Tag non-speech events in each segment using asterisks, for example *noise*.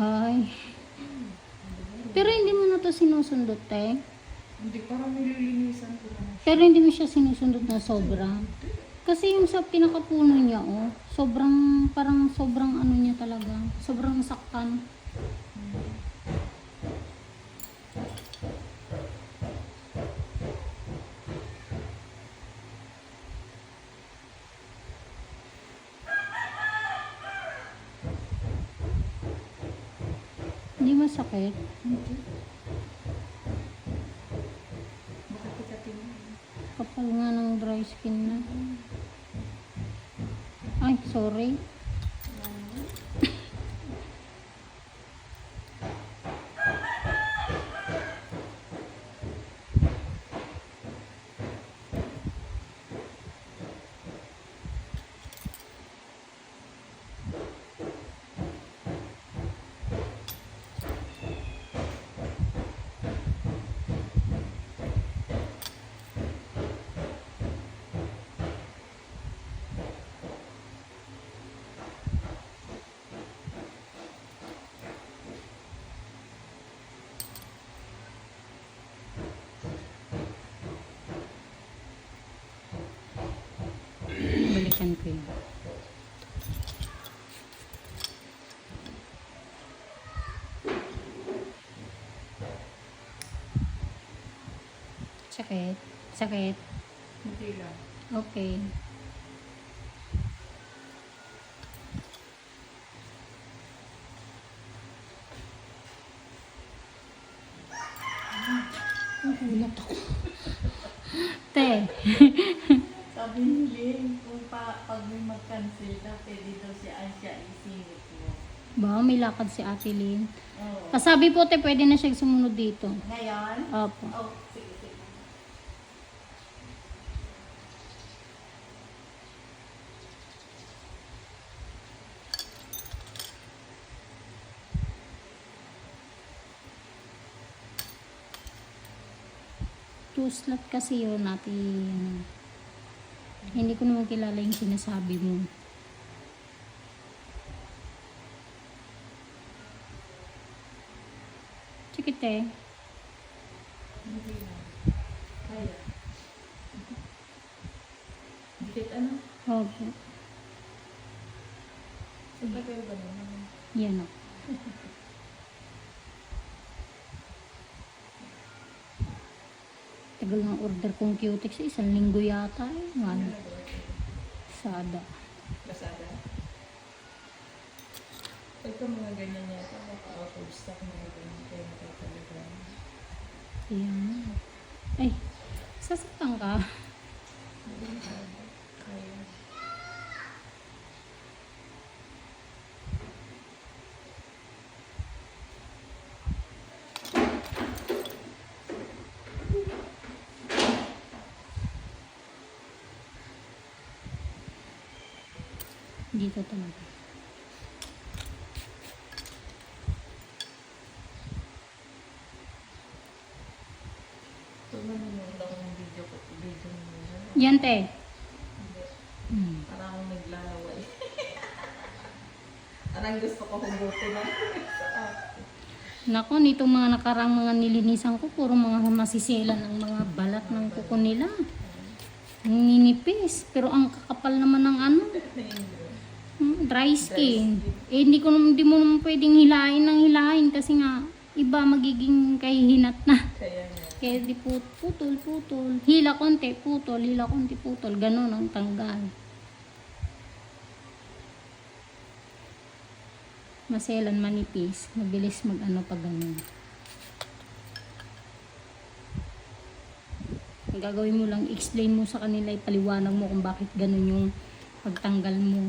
Ay. Pero hindi mo na to sinusundot, te. Hindi, parang nililinisan ko lang. Pero hindi mo siya sinusundot na sobra. Kasi yung sa pinakapuno niya, oh, sobrang, parang sobrang ano niya talaga. Sobrang saktan. Masakit. Hindi. Bakit kita tingin? Kapal nga ng dry skin na. Ay, sorry. Balikan ko yun. Sakit. Sakit. Hindi lang. Okay. Nagulat ako. Te. Sabi ni Lynn, kung pa, pag may mag-cancel na, pwede daw si Aisha isingit mo. Ba, may lakad si Ate Lynn. Oo. Kasabi po, te, pwede na siya sumunod dito. Ngayon? Opo. Oh, sige, sige. Two slot kasi yun natin. Hindi ko naman kilala yung sinasabi mo. Sige, te. Hindi ano? Opo. Sa tagal ba naman? Yan o. Tagal ng order kong cutex. Isang linggo yata eh. Ano? Sada. Basada. Pagka mga ganyan yata, baka out of stock mga ganyan. Kaya natatalaga. Ayan. Ay, sasaktan ka. Dito talaga. Ito nanonood ako ng video ko. Video mo na. Yan, te. Hmm. Parang akong naglalaway. *laughs* Parang gusto ko hugutin na. *laughs* Nako, nitong mga nakarang mga nilinisan ko, puro mga masisilan ang mga balat ng kuko nila. Ninipis. Pero ang kakapal naman ng ano, *laughs* hmm, dry skin. Eh, hindi, ko, hindi mo naman pwedeng hilahin ng hilahin kasi nga, iba magiging kahihinat na. Kaya. Kaya di put, putol, putol. Hila konti, putol. Hila konti, putol. Ganon ang tanggal. Maselan, manipis. Mabilis mag ano pag ganun. Ang gagawin mo lang, explain mo sa kanila, ipaliwanag mo kung bakit ganun yung pagtanggal mo.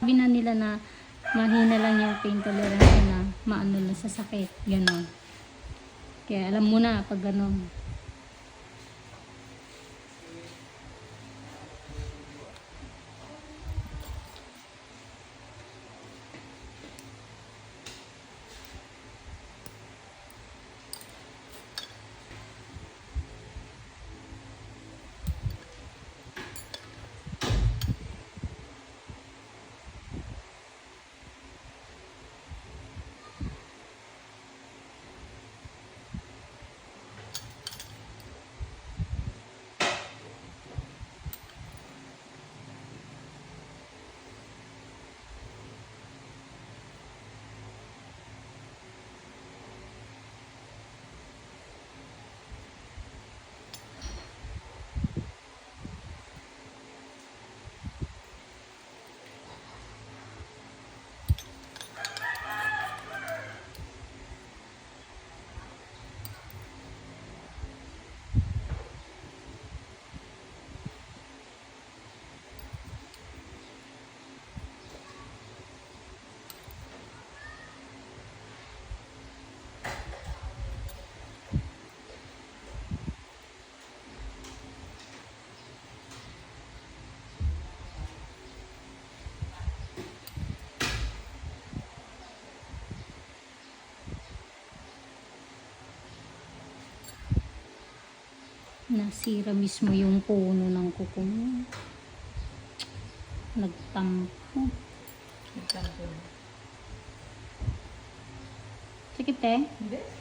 Sabi na nila na mahina lang yung pain tolerance na maano na sa sakit. Ganon. Kaya alam mo na pag ganon. Nasira mismo yung puno ng kuko mo. Nagtampo. Nagtampo na. Sige, te. Hindi?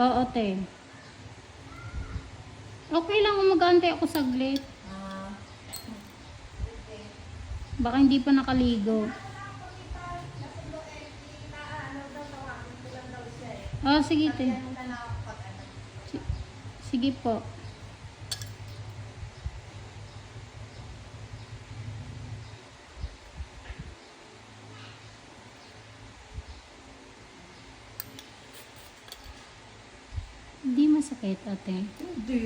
Oo, te. Okay lang kung mag-aantay ako saglit. Baka hindi pa nakaligo. Oh, sige, te. Si- sige po. Hindi masakit, ate. hindi.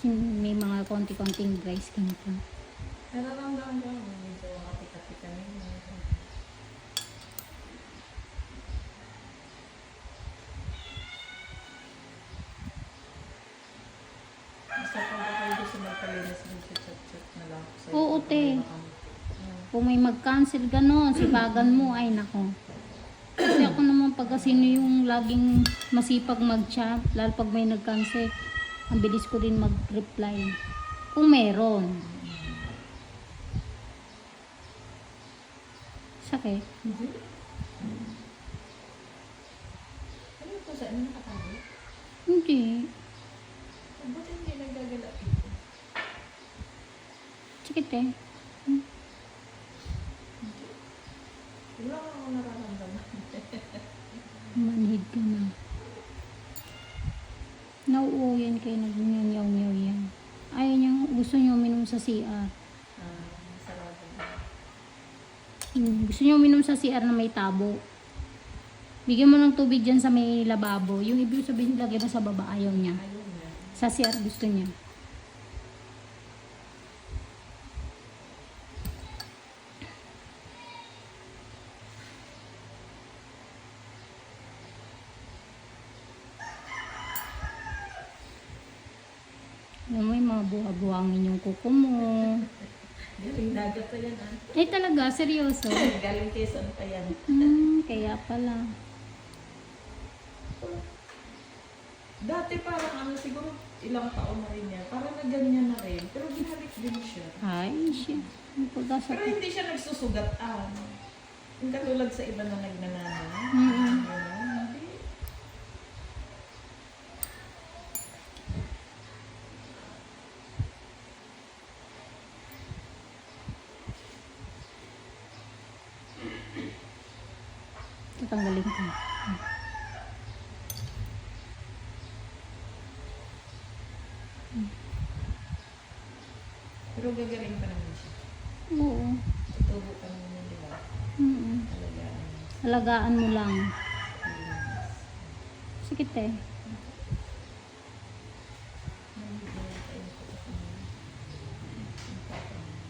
Hin- May mga konti-konting dry skin pa. Nararamdaman ko ako. Medyo kapit-kapit kami. Basta pag ako gusto magpalinis ng chat-chat na lang. Oo, te. Kung may mag-cancel gano'n, sipagan mo, ay nako. Kasi ako naman pag sino yung laging masipag mag-chat, lalo pag may nag-cancel, ang bilis ko din mag-reply. Kung meron. Sakit. Ano ito sa ano nakatago? Hindi. Ba't hindi nagagala ito? Sakit eh. Wala nga ako nararamdaman. Manhid ka na. Nauuwi yan kayo nag-nyaw-nyaw yan. Ayaw niya, gusto niya uminom sa CR. Ah, sarado. Hmm, Gusto niya uminom sa CR na may tabo. Bigyan mo ng tubig dyan sa may lababo. Yung ibig sabihin lagay mo sa baba, ayaw niya. Sa CR gusto niya. Yung mga buha-buhangin yung kuko mo. Galing dagat pa yan ah. Ay talaga, seryoso. Galing Quezon pa yan. Hmm, kaya pala. Dati parang ano, siguro ilang taon na rin yan. Parang naganyan na rin. Pero binalik din siya. Ay, pagkasa Pero hindi siya nagsusugat ah. Yung katulad sa iba na nagnanana. Mm-mm. Ganun, hindi. Tatanggalin ko. Pero gagaling pa naman siya. Oo. Tutubo pa naman yun, di ba? Talagaan. Alagaan mo lang. Sikit eh. Nandito tayo sa kasama. Ang papa niya.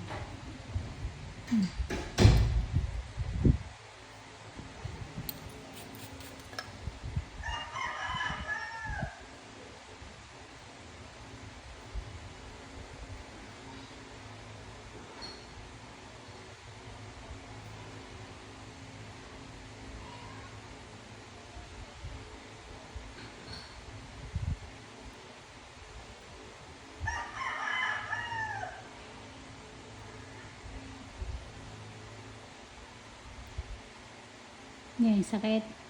Yan, sakit.